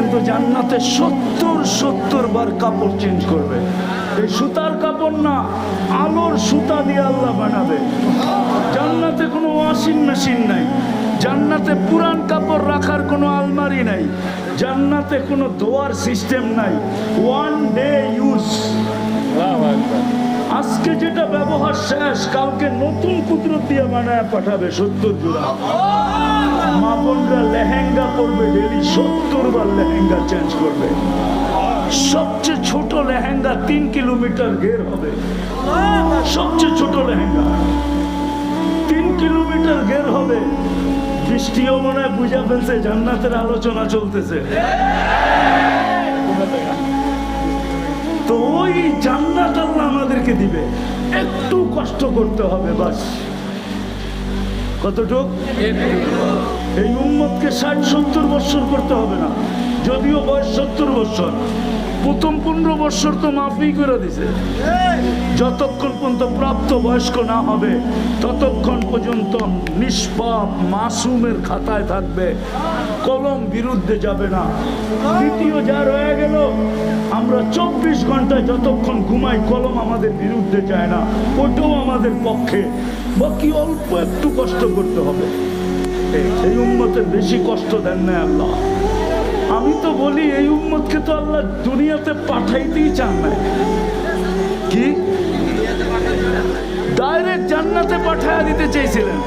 কিন্তু জান্নাতে সত্তর সত্তর বার কাপড় চেঞ্জ করবে। এই সুতার কাপড় না আলোর সুতা দিয়ে আল্লাহ বানাবে। জান্নাতে কোনো ওয়াশিং মেশিন নাই। জান্নাতে পুরান কাপড় রাখার কোনো আলমারি নাই। জান্নাতে কোনো ধোয়ার সিস্টেম নাই। ওয়ান ডে ইউজ আজকে যেটা ব্যবহার শেষ কালকে নতুন কুদরত দিয়ে বানায় পাঠাবে সত্তর জোড়া। মা বোনরা লেহেঙ্গা পরবে ডেলি সত্তর বার লেহেঙ্গা চেঞ্জ করবে। সবচেয়ে ছোট লেহেঙ্গা তিন কিলোমিটার ঘের হবে। সবচেয়ে ছোট লেহেঙ্গা। তিন কিলোমিটার ঘের হবে। বৃষ্টিও মনে হয় বুঝা ফেলছে, জান্নাতের আলোচনা চলতেছে। তো ওই জান্নাত আল্লাহ আমাদেরকে দিবে। একটু কষ্ট করতে হবে বাস। কতটুক? এই উম্মতকে ষাট, সত্তর বৎসর করতে হবে না। যদিও বয়স সত্তর বৎসর, প্রথম পনেরো বৎসর তো মাফি করে দিছে। যতক্ষণ পর্যন্ত প্রাপ্ত বয়স্ক না হবে, ততক্ষণ পর্যন্ত নিষ্পাপ মাসুমের খাতায় থাকবে। কলম বিরুদ্ধে যাবে না। দ্বিতীয় যা রয়ে গেল, আমরা চব্বিশ ঘন্টায় যতক্ষণ ঘুমাই, কলম আমাদের বিরুদ্ধে যায় না, ওটাও আমাদের পক্ষে। বাকি অল্প একটু কষ্ট করতে হবে। এই উম্মতের বেশি কষ্ট দেন না আল্লাহ। আমি তো বলি, এই উম্মতকে তো আল্লাহ দুনিয়াতে পাঠাইতেই চান না। কি? ডাইরেক্ট জান্নাতে পাঠায় দিতে চেয়েছিলেন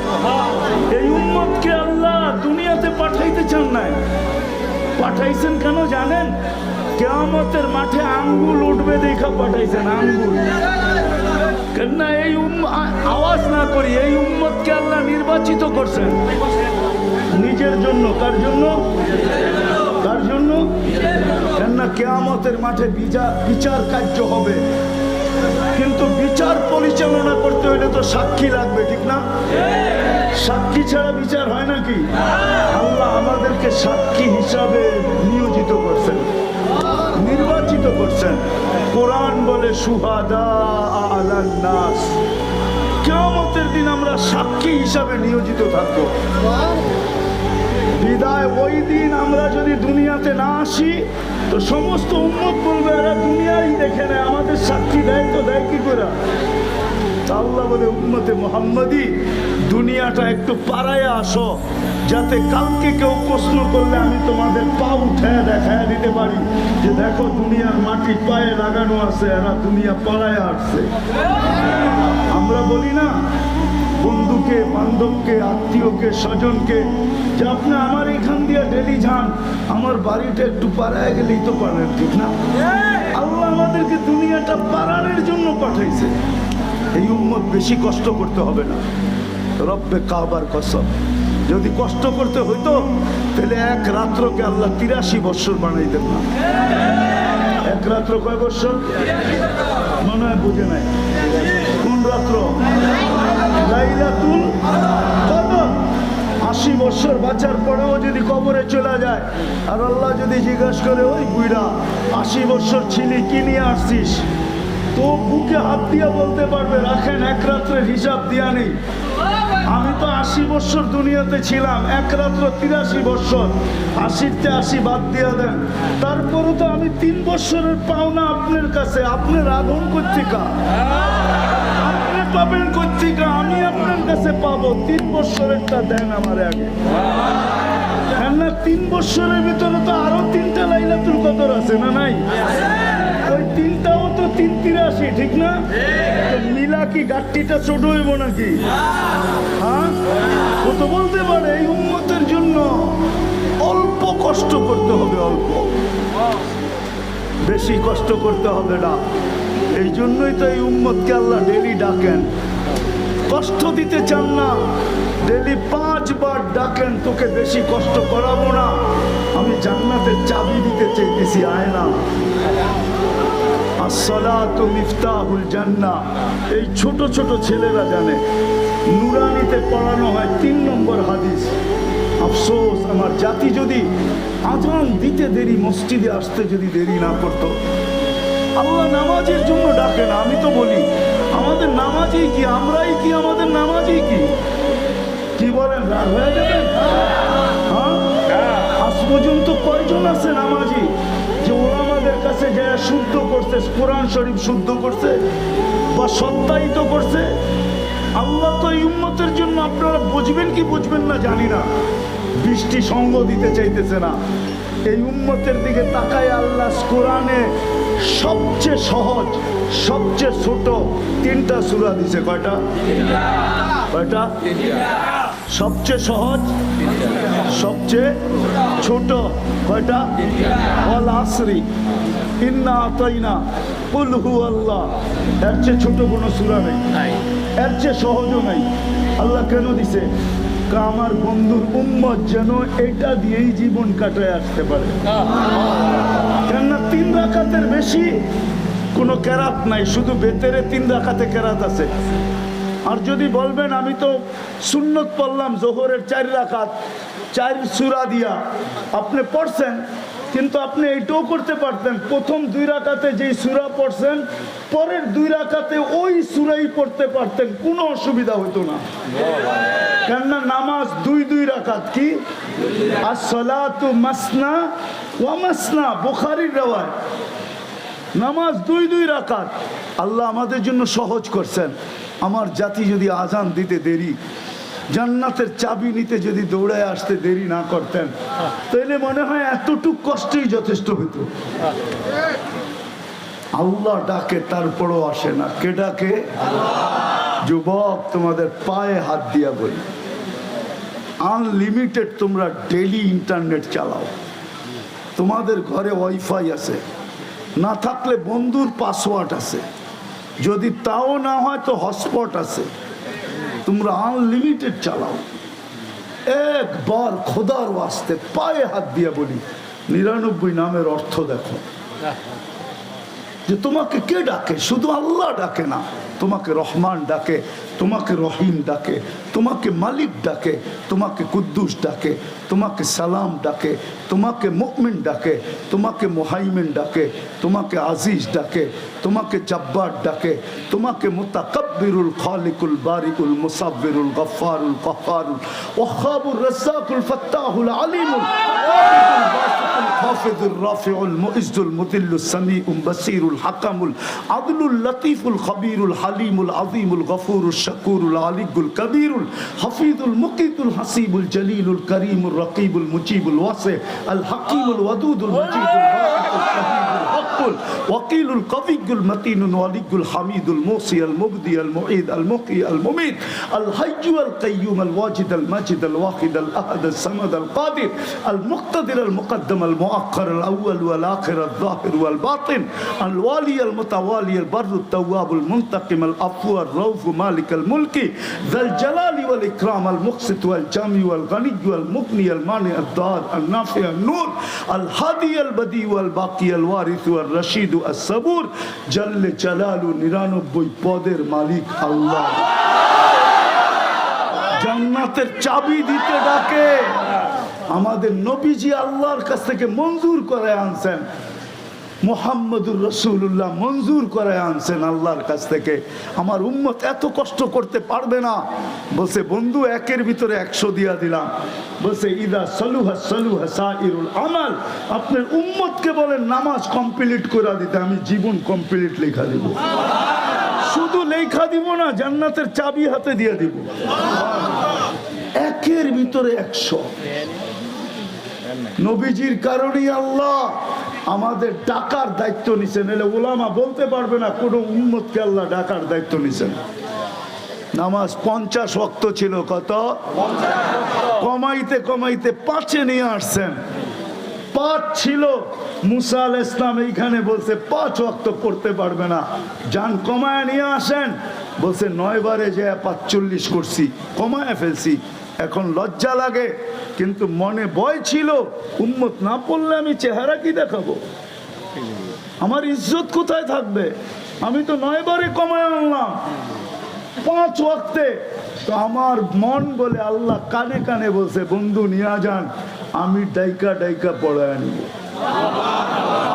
এই উম্মতকে আল্লাহ দুনিয়াতে পাঠাইতে চান নাই। পাঠাইছেন কেন জানেন? কেয়ামতের মাঠে আঙ্গুল উঠবে, দেখা পাঠাইছেন আঙ্গুল। কেননা এই আওয়াজ না করি, এই উম্মতকে আল্লাহ নির্বাচিত করছেন। নিজের জন্য, কার জন্য? কার জন্য? কেননা কেয়ামতের মাঠে বিচার কার্য হবে। কিন্তু বিচার পরিচালনা করতে হলে তো সাক্ষী লাগবে, ঠিক না? সাক্ষী ছাড়া বিচার হয় নাকি? আল্লাহ আমাদেরকে সাক্ষী হিসাবে নিয়োজিত করছেন, নির্বাচিত করছেন। কোরআন বলে, সুহাদা আলান নাস। কেমতের দিন আমরা সাক্ষী হিসাবে নিয়োজিত থাকব। বিদায় ওই দিন আমরা যদি দুনিয়াতে না আসি, তো সমস্ত উন্মত বলবে এরা দুনিয়াই দেখে নেয় আমাদের সাক্ষী দেয় তো দেয় কি আল্লাহ বলে উম্মতে মোহাম্মদী দুনিয়াটা একটু পাড়ায় আসো। যাতে কালকে কেউ প্রশ্ন করলে আমি তোমাদের পা উঠে দেখায় দিতে পারি। যে দেখো দুনিয়ার মাটি পায়ে লাগানো আছে এরা দুনিয়া পাড়ায় আসছে। আমরা বলি না বন্ধুকে বান্ধবকে আত্মীয়কে স্বজনকে যে আপনি আমার এখান দিয়ে ডেলি যান আমার বাড়িটা একটু পাড়ায় গেলেই তো পারেন ঠিক না? আল্লাহ আমাদেরকে দুনিয়াটা পাড়ানোর জন্য পাঠাইছে। এই উম্মত বেশি কষ্ট করতে হবে না। রব্বে কাবার কসম। যদি কষ্ট করতে হইতো, তাহলে এক রাত্রকে আল্লাহ তিরাশি বৎসর বানাইতেন না। এক রাত্র কয় বৎসর? মনে হয় বুঝে নাই। কোন রাত্র? আশি বছর বাঁচার পরেও যদি কবরে চলে যায়, আর আল্লাহ যদি জিজ্ঞাসা করে, ওই বুইরা আশি বছর ছিলি, কি নিয়ে আসছিস? তো বুকে হাত দিয়া বলতে পারবে রাখেন, এক রাত্রের হিসাব দিয়া নেই। আমি তো আশি বছর দুনিয়াতে ছিলাম, এক রাত্র তিরাশি বছর। আশিতে আশি বাদ দিয়া দেন। তারপরও তো আমি তিন বছরের পাওনা আপনার কাছে। আপনার আধন কর্তিকা। আপনি পাবেন কর্তিকা, আমি আপনার কাছে পাবো। তিন বছরেরটা দেন আমার আগে। কেননা তিন বছরের ভিতরে তো আরও তিনটা লাইলাতুল কদর আছে, না নাই? তিনটাও তো তিন তিরাশি ঠিক না? মিলা কি গাট্টিটা ছোট হইব নাকি? হ্যাঁ? ও তো বলতে পারে এই উন্মতের জন্য অল্প কষ্ট করতে হবে, অল্প। বেশি কষ্ট করতে হবে না। এই জন্যই তো এই উম্মতকে আল্লাহ ডেলি ডাকেন। কষ্ট দিতে চান না। ডেলি পাঁচবার ডাকেন, তোকে বেশি কষ্ট করাবো না। আমি জান্নাতের চাবি দিতে চাইতেছি, আয় না। এই ছোট ছোট ছেলেরা জানে, নুরানিতে পড়ানো হয় তিন নম্বর হাদিস। আফসোস, আমার জাতি যদি আজান দিতে দেরি, মসজিদে আসতে যদি দেরি না করতো। আল্লাহ নামাজের জন্য ডাকে না, আমি তো বলি, আমাদের নামাজই কি, আমরাই কি, আমাদের নামাজই কি? কি বলেন, রাগ হয়ে যাবেন হ্যাঁ? পর্যন্ত কয়জন আছে নামাজি? শুদ্ধ করছে, কোরআন শরীফ শুদ্ধ করছে বা সত্যায়িত করছে, আল্লাহ তো এই উম্মতের জন্য আপনারা বুঝবেন কি বুঝবেন না জানি না। বৃষ্টি সঙ্গ দিতে চাইতেছে না। এই উম্মতের দিকে তাকায় আল্লাহ কোরআনে সবচেয়ে সহজ, সবচেয়ে ছোট তিনটা সুরা দিছে, কয়টা? কয়টা? সবচেয়ে সহজ, সবচেয়ে ছোট, কয়টা? অল আসরি ইন্না আতাইনা কুল হু আল্লাহ এর চেয়ে ছোট কোনো সুরা নেই। এর চেয়ে সহজও নাই। আল্লাহ কেন দিছে? আমার বন্ধুর উম্মত যেন এটা দিয়েই জীবন কাটায় আসতে পারে। কেননা তিন রাকাতের বেশি কোনো কেরাত নাই শুধু বেতেরে তিন রাকাতে কেরাত আছে। আর যদি বলবেন আমি তো সুন্নত পড়লাম জোহরের চার রাকাত চার সুরা দিয়া। আপনি পড়ছেন? কিন্তু আপনি এইটাও করতে পারতেন। প্রথম দুই রাকাতে যেই সুরা পড়ছেন, পরের দুই রাকাতে ওই সুরাই পড়তে পারতেন, কোনো অসুবিধা হতো না। কেননা নামাজ দুই দুই রাকাত কি? আর সলাতু মাসনা ওয়া মাসনা, বুখারির নামাজ দুই দুই রাকাত। আল্লাহ আমাদের জন্য সহজ করছেন। আমার জাতি যদি আজান দিতে দেরি জান্নাতের চাবি নিতে যদি দৌড়ায় আসতে দেরি না করতেন, তাহলে মনে হয় এতটুক কষ্টই যথেষ্ট হতো। আল্লাহ ডাকে, তারপরও আসে না। কে ডাকে? যুবক, তোমাদের পায়ে হাত দিয়া বলি। আনলিমিটেড তোমরা ডেলি ইন্টারনেট চালাও। তোমাদের ঘরে ওয়াইফাই আছে। না থাকলে বন্ধুর পাসওয়ার্ড আছে। যদি তাও না হয়, তো হটস্পট আছে। তোমরা আনলিমিটেড চালাও। একবার খোদার ওয়াস্তে পায়ে হাত দিয়ে বলি, নিরানব্বই নামের অর্থ দেখো। যে তোমাকে কে ডাকে? শুধু আল্লাহ ডাকে না। তোমাকে রহমান ডাকে তোমাকে রহিম ডাকে তোমাকে মালিক ডাকে তোমাকে কুদ্দুস ডাকে তোমাকে সালাম ডাকে তোমাকে মুকমিন ডাকে তোমাকে মোহাইমিন ডাকে তোমাকে আজিজ ডাকে তোমাকে জব্বার ডাকে তোমাকে মুতাকব্বিরুল খালিকুল বারিকুল মুসাব্বিরুল গফফারুল কহ্হারুল ওয়াহাবুর রাজ্জাকুল ফাত্তাহুল আলিমুল الخافض الرافع المؤز المذل السميع البصير الحكم العدل اللطيف الخبير الحليم العظيم الغفور الشكور العلي الكبير الحفيظ المقيت الحسيب الجليل الكريم الرقيب المجيب الواسع الحكيم الودود المجيد الباعث الشهيد الحق الوكيل القوي المتين الولي الحميد الموصي المبدي المعيد المحيي المميت الحي القيوم الواجد الماجد الواحد الأحد الصمد القادر المقتدر المقدم المؤخر الأول والآخر الظاهر والباطن الوالي المتوالي البر التواب المنتقم العفو الرؤوف مالك الملك ذا الجلال والإكرام المقسط والجامع والغني والمغني المانع الدار النافع النور الهادي البديع والباقي الوارث রশিদ আর সবুর জাল্লে জালালু নিরানব্বই পদের মালিক আল্লাহ। জান্নাতের চাবি দিতে ডাকে। আমাদের নবীজি আল্লাহর কাছ থেকে মঞ্জুর করে আনছেন। মোহাম্মদুর রসুল্লাহ মঞ্জুর করে আনছেন আল্লাহর কাছ থেকে। আমার উম্মত এত কষ্ট করতে পারবে না। বলছে, বন্ধু, একের ভিতরে একশো দিয়া দিলাম। বলছে, ইদা সলুহা সলুহা সাইরুল আমাল। আপনার উম্মতকে বলেন, নামাজ কমপ্লিট করে দিতে, আমি জীবন কমপ্লিট লেখা দিব। শুধু লেখা দিব না, জান্নাতের চাবি হাতে দিয়ে দিব। একের ভিতরে একশো। নবীজির কারণেই আল্লাহ আমাদের ডাকার দায়িত্ব নিছেন। এলে ওলামা বলতে পারবে না, কোনো উন্মতকে আল্লাহ ডাকার দায়িত্ব নিছেন। নামাজ পঞ্চাশ অক্ত ছিল, কত? কমাইতে কমাইতে পাঁচে নিয়ে আসছেন। পাঁচ ছিল, মুসা আল ইসলাম এইখানে বলছে, পাঁচ অক্ত করতে পারবে না। যান কমায় নিয়ে আসেন, বলছে নয় বারে যে পাঁচচল্লিশ করছি, কমায় ফেলছি। এখন লজ্জা লাগে কিন্তু মনে ভয় ছিল, উম্মত না পড়লে আমি চেহারা কি দেখাবো? আমার ইজ্জত কোথায় থাকবে? আমি তো নয় বারে কমায় আনলাম। পাঁচ ওয়াক্তে। তো আমার মন বলে আল্লাহ কানে কানে বলছে, বন্ধু, নিয়ে যান। আমি ডাইকা ডাইকা পড়ায় নিব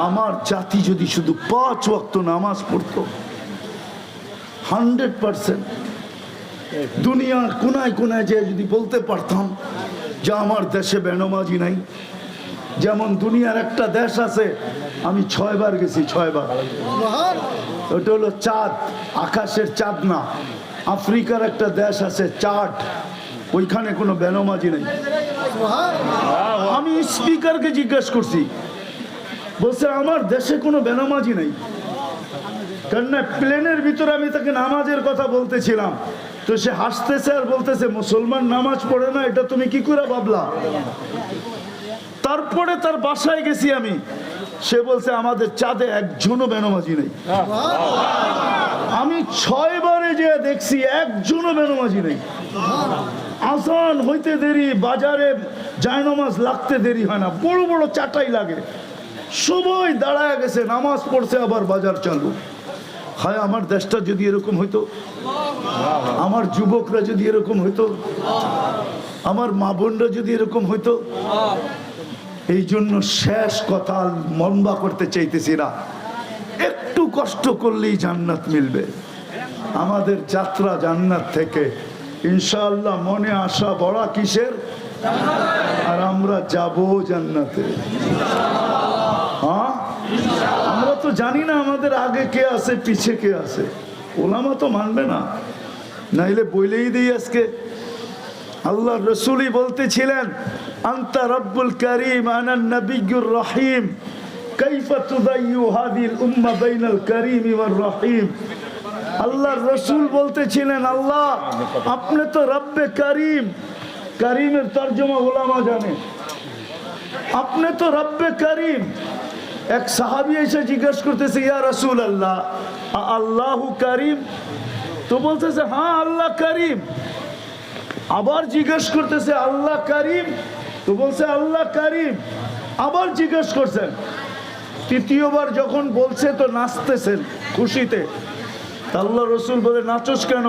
আমার জাতি যদি শুধু পাঁচ ওয়াক্ত নামাজ পড়তো, হান্ড্রেড পার্সেন্ট। দুনিয়ার কোনায় কোনায় যে যদি বলতে পারতাম যে আমার দেশে বেনমাজি নাই। যেমন দুনিয়ার একটা দেশ আছে, আমি ছয়বার গেছি, ছয়বার। ওটা হলো চাঁদ, আকাশের চাঁদ না। আফ্রিকার একটা দেশ আছে চাট ওইখানে কোনো বেনমাজি নেই। আমি স্পিকারকে জিজ্ঞেস করছি, বলছে, আমার দেশে কোনো বেনামাজি নেই? কেননা প্লেনের ভিতরে আমি তাকে নামাজের কথা বলতেছিলাম। তো সে হাসতেছে আর বলতেছে, মুসলমান নামাজ পড়ে না, এটা তুমি কি করে ভাবলা? তারপরে তার বাসায় গেছি আমি। সে বলছে, আমাদের চাঁদে একজনও বেনমাজি নেই। আমি ছয়বারে যে দেখছি একজনও বেনমাজি নেই। আসান হইতে দেরি, বাজারে জায়নামাজ লাগতে দেরি হয় না, বড় বড় চাটাই লাগে। সবাই দাঁড়ায় গেছে, নামাজ পড়ছে, আবার বাজার চালু। হয় আমার দেশটা যদি এরকম হইতো? আমার যুবকরা যদি এরকম হইতো? আমার মা বোনরা যদি এরকম হইতো? এই জন্য শেষ কথা লম্বা করতে চাইতেছি না। একটু কষ্ট করলেই জান্নাত মিলবে। আমাদের যাত্রা জান্নাত থেকে। ইনশাআল্লাহ মনে আসা বড়া কিসের? আর আমরা যাব জান্নাতে। তো জানি না আমাদের আগে কে আছে, পিছে কে আছে। ওলামা তো মানবে না। নাইলে বইলেই দিই আজকে। আল্লাহ রসুলই বলতেছিলেন, আন্তা রব্বুল করিম আনান রহিম। আপনি তো রব্বে করিম। করিমের তর্জমা ওলামা আপনি তো রব্বে করিম। এক সাহাবি এসে জিজ্ঞেস করতেছে ইয়া রসুল আল্লাহ আল্লাহ করিম? তো বলতেছে হ্যাঁ আল্লাহ করিম। আবার জিজ্ঞেস করতেছে আল্লাহ করিম? তো বলছে আল্লাহ করিম। আবার জিজ্ঞেস করছেন। তৃতীয়বার যখন বলছে তো নাচতেছেন খুশিতে। তা আল্লাহ রসুল বলে নাচস কেন?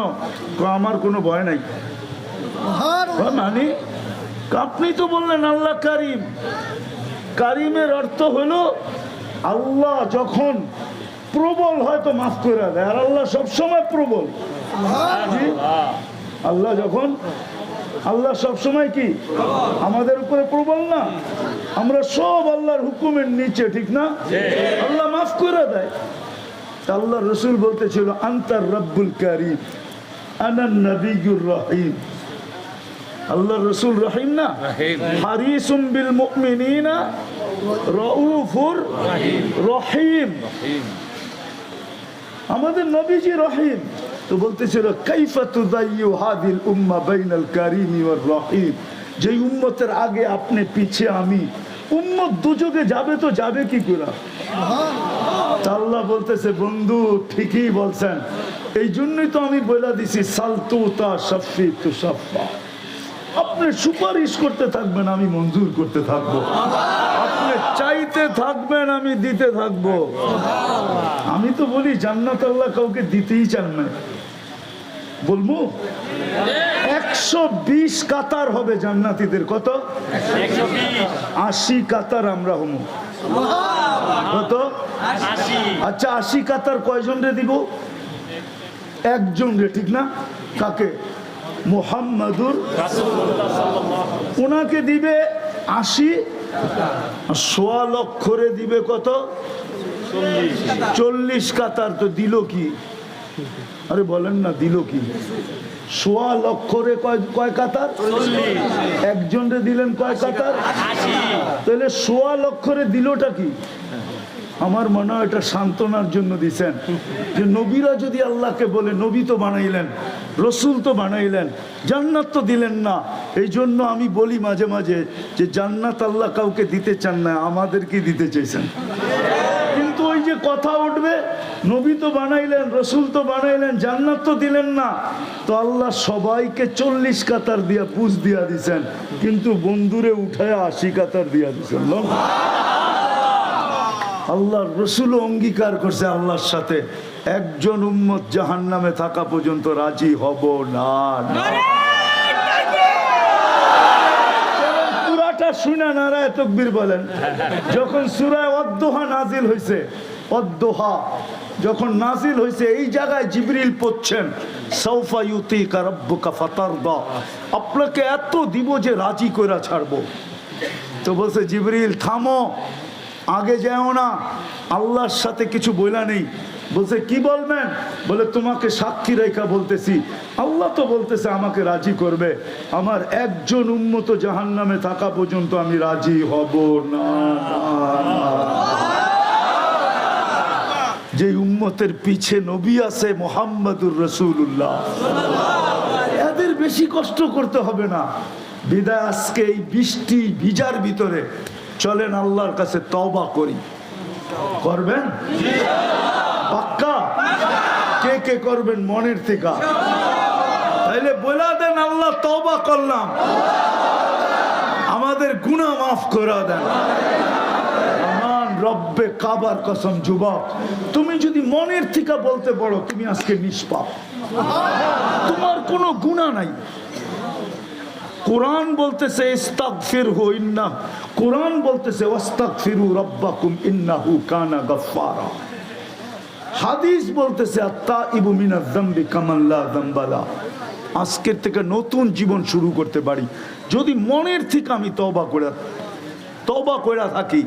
আমার কোনো ভয় নাই। মানে আপনি তো বললেন আল্লাহ কারিম। কারিমের অর্থ হলো আল্লাহ যখন প্রবল হয়তো মাফ করে দেয় আর আল্লাহ সবসময় প্রবল? আল্লাহ যখন আল্লাহ সবসময় কি? আমাদের উপরে প্রবল না? আমরা সব আল্লাহর হুকুমের নিচে ঠিক না? আল্লাহ মাফ করে দেয়। তা আল্লাহ রসুল বলতেছিল আন্তার রব্বুল কারিম আনান নবিগুর রহিম। আল্লাহ রসুল রহিম না? হারিসুম বিল মুমিনিনা আমাদের নবীজি রহিম। তো বলতেছিল উম্মা বাইনাল রহিম? যে উম্মতের আগে আপনি পিছে আমি, উম্মত দুযোগে যাবে তো যাবে কি করে? বলতেছে, বন্ধু, ঠিকই বলছেন। এই জন্যই তো আমি বলে দিছি, সালতু তা সফি তু সফা। আপনি সুপারিশ করতে থাকবেন, আমি মঞ্জুর করতে থাকব। চাইতে থাকবেন আমি দিতে থাকব। আমি তো বলি জান্নাত আল্লাহ কাউকে দিতেই চান না। বলব একশো বিশ কাতার হবে জান্নাতীদের কত? আশি কাতার আমরা হম। কত? আচ্ছা আশি কাতার কয়জন রে দিব? একজন রে ঠিক না? কাকে? মোহাম্মদুর ওনাকে দিবে আশি সোয়া লক্ষরে দিবে কত? চল্লিশ কাতার। তো দিল কি? আরে বলেন না দিল কি? সোয়া লক্ষরে কয় কয় কাতার? একজনরে দিলেন কয় কাতার? তাহলে সোয়া লক্ষরে দিলটা কি? আমার মনে হয় এটা সান্ত্বনার জন্য দিছেন। যে নবীরা যদি আল্লাহকে বলে, নবী তো বানাইলেন, রসুল তো বানাইলেন, জান্নাত তো দিলেন না এই জন্য আমি বলি মাঝে মাঝে যে জান্নাত আল্লাহ কাউকে দিতে চান না আমাদেরকে দিতে চাইছেন। কিন্তু ওই যে কথা উঠবে, নবী তো বানাইলেন, রসুল তো বানাইলেন, জান্নাত তো দিলেন না, তো আল্লাহ সবাইকে চল্লিশ কাতার দিয়া পুষ দিয়া দিছেন, কিন্তু বন্ধুরে উঠায় আশি কাতার দিয়া দিছেন। আল্লাহর রসুল অঙ্গীকার করছে আল্লাহর সাথে। একজন উম্মত জাহান নামে থাকা পর্যন্ত রাজি হব না শুনে নারায় বলেন। যখন সুরায় যখন এই জায়গায় আপনাকে এত দিব যে রাজি কইরা ছাড়বো। তো বলছে, জিবরিল, থামো। আগে যাও না। আল্লাহর সাথে কিছু বইলা নেই। বলছে, কি বলবেন? বলে, তোমাকে সাক্ষী রেখা বলতেছি। আল্লাহ তো বলতেছে, আমাকে রাজি করবে। আমার একজন উন্মত জাহান নামে থাকা পর্যন্ত আমি রাজি হব না। যে উম্মতের পিছে নবী আছে মোহাম্মদুর রসুল্লাহ এদের বেশি কষ্ট করতে হবে না। বিদায় আজকে এই বৃষ্টি ভিজার ভিতরে। চলেন আল্লাহর কাছে তওবা করি। করবেন? পাক্কা? কে কে করবেন মনের থেকে? তাইলে বলে দেন আল্লাহ তওবা করলাম। আমাদের গুনাহ মাফ করে দেন। রব্বে কাবার কসম যুবক, তুমি যদি মনের থেকে বলতে পারো, তুমি আজকে নিষ্পাপ। তোমার কোনো গুণা নাই। কোরআন বলতেছে ইস্তাগফির হু ইন্না কোরআন বলতেছে, ওয়াস্তাগফিরু রাব্বাকুম ইন্নাহু কানা গাফফারা। হাদিস বলতেছে আত্তা ইবু মিনাজ যামবি কামান লা যামবালা আজকের থেকে নতুন জীবন শুরু করতে পারি। যদি মনের থেকে আমি তওবা করে তবা করে থাকি,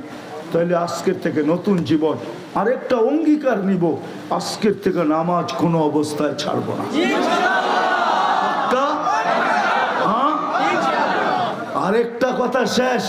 তাহলে আজকের থেকে নতুন জীবন, আরেকটা অঙ্গীকার নিব। আজকের থেকে নামাজ কোনো অবস্থায় ছাড়বো না পাক্কা? হ্যাঁ? আরেকটা কথা শেষ।